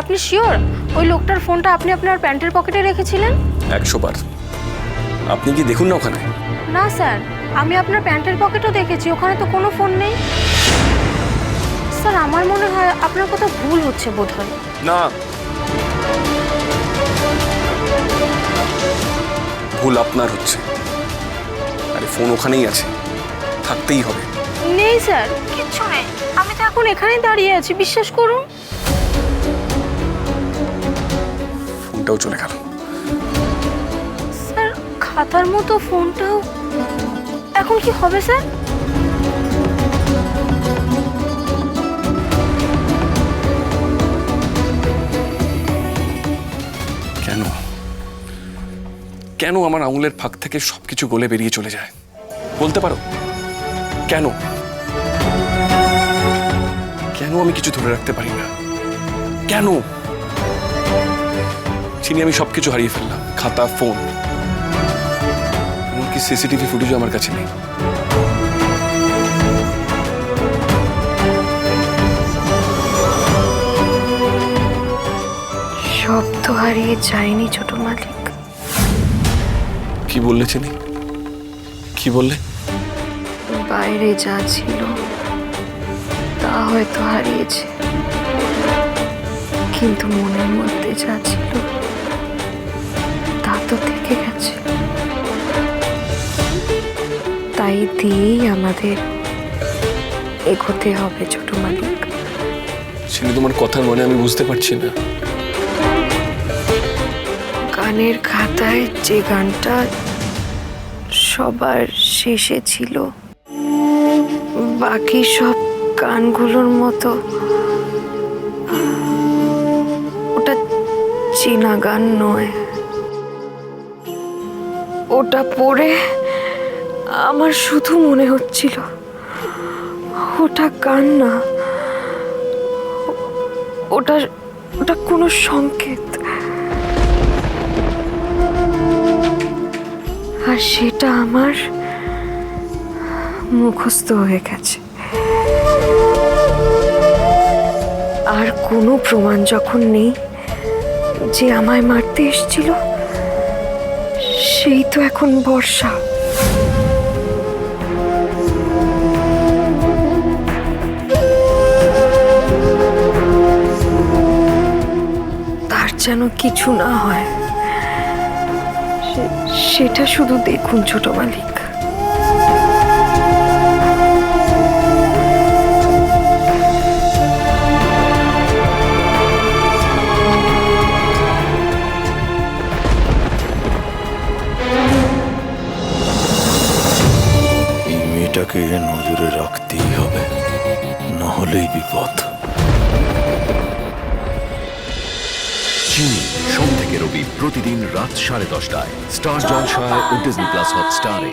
আপনি শিওর ওই লোকটার ফোনটা আপনি আপনার প্যান্টের পকেটে রেখেছিলেন? একশো বার। আপনি কি দেখুন না ওখানে? না স্যার আমি আপনার প্যান্টের পকেটও দেখেছি ওখানে তো কোনো ফোন নেই। স্যার আমার মনে হয় আপনার কোথাও ভুল হচ্ছে বোধহয়। না। ভুল আপনার হচ্ছে। আরে ফোন ওখানেই আছে। থাকতেই হবে। নেই স্যার কিচ্ছু নেই। আমি তো এখন এখানেই দাঁড়িয়ে আছি বিশ্বাস করুন। ফোনটাও চলে গেল। স্যার খাতার মতো ফোনটাও এখন কি হবে স্যার? কেন? কেন আমার আঙুলের ফাঁক থেকে সবকিছু গলে বেরিয়ে চলে যায়? বলতে পারো? কেন? কেন আমি কিছু ধরে রাখতে পারি না? কেন? চিনি আমি সবকিছু হারিয়ে ফেললাম। খাতা ফোন এমনকি সিসিটিভি ফুটেজও আমার কাছে নেই। সব তো হারিয়ে যায়নি ছোট মালিক। কি বললে চিনি? কি বললে? বাইরে যা ছিল তা হয়তো হারিয়েছে। কিন্তু মনের মধ্যে যা ছিল তা থেকে গেছে। তাই দিয়েই আমাদের এগোতে হবে ছোট মালিক। চিনি তোমার কথার মানে আমি বুঝতে পারছি না। গানের খাতায় যে গানটা সবার শেষে ছিল বাকি সব গানগুলোর মতো ওটা চীনা গান নয়। ওটা পড়ে আমার শুধু মনে হচ্ছিল। ওটা গান না ওটা ওটা কোনো সংকেত। আর সেটা আমার মুখস্থ হয়ে গেছে। আর কোনো প্রমাণ যখন নেই যে আমায় মারতে এসেছিল সেই তো এখন বর্ষা। তার যেন কিছু না হয় সেটা শুধু দেখুন ছোট মালিক। মেয়েটাকে নজরে রাখতেই হবে, না হলেই বিপদ। চিনি সোম থেকে রবি প্রতিদিন রাত সাড়ে দশটায়। স্টার জলসায় ও ডিজনি প্লাস হটস্টারে।